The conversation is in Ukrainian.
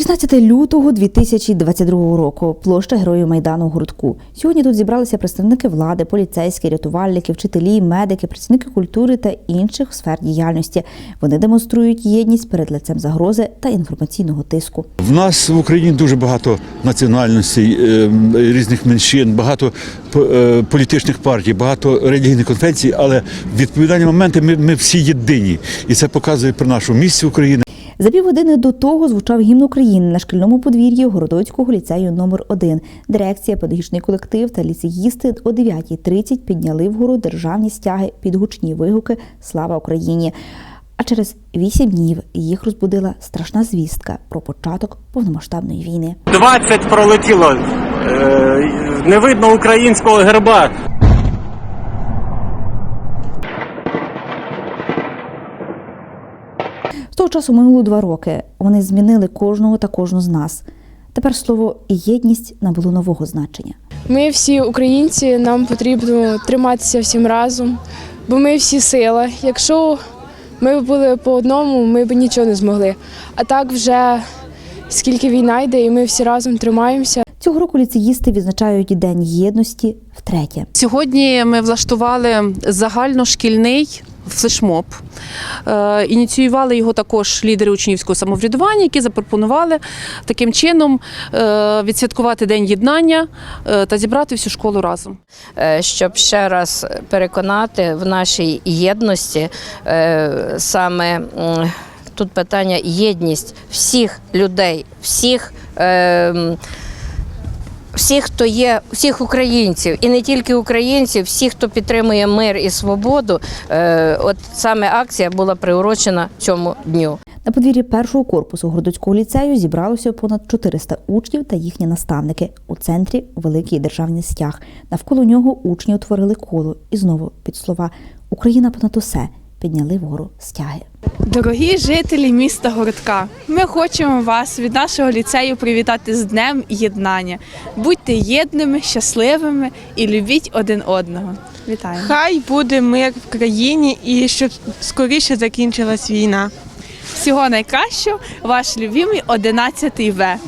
16 лютого 2022 року. Площа Героїв Майдану у Городку. Сьогодні тут зібралися представники влади, поліцейські, рятувальники, вчителі, медики, працівники культури та інших сфер діяльності. Вони демонструють єдність перед лицем загрози та інформаційного тиску. В нас в Україні дуже багато національностей, е, різних меншин, багато е, політичних партій, багато релігійних конфесій, але в відповідальні моменти ми, ми всі єдині. І це показує про нашу місць України. За півгодини до того звучав гімн України на шкільному подвір'ї Городоцького ліцею номер 1 Дирекція, педагогічний колектив та ліцеїсти о 9.30 підняли вгору державні стяги під гучні вигуки Слава Україні. А через вісім днів їх розбудила страшна звістка про початок повномасштабної війни. 20 пролетіло. Е, Не видно українського герба. З того часу минуло два роки. Вони змінили кожного та кожну з нас. Тепер слово єдність набуло нового значення. Ми всі українці, нам потрібно триматися всім разом, бо ми всі сила. Якщо ми б були по одному, ми б нічого не змогли. А так вже скільки війна йде, і ми всі разом тримаємося. Цього року ліцеїсти відзначають День єдності втретє. Сьогодні ми влаштували загальношкільний флешмоб. Е, Ініціювали його також лідери учнівського самоврядування, які запропонували таким чином е, відсвяткувати День єднання е, та зібрати всю школу разом. щоб ще раз переконати в нашій єдності саме тут питання єдність всіх людей, всіх. е, Всіх, хто є, всіх українців, і не тільки українців, всіх, хто підтримує мир і свободу, е, от саме акція була приурочена цьому дню. На подвір'ї першого корпусу Городоцького ліцею зібралося понад 400 учнів та їхні наставники. У центрі великий державний стяг. Навколо нього учні утворили коло і знову під слова Україна понад усе підняли вгору стяги. Дорогі жителі міста Городка, ми хочемо вас від нашого ліцею привітати з Днем Єднання. Будьте єдними, щасливими і любіть один одного. Вітаю! Хай буде мир в країні і щоб скоріше закінчилась війна. Всього найкращого, ваш любимий 11 В.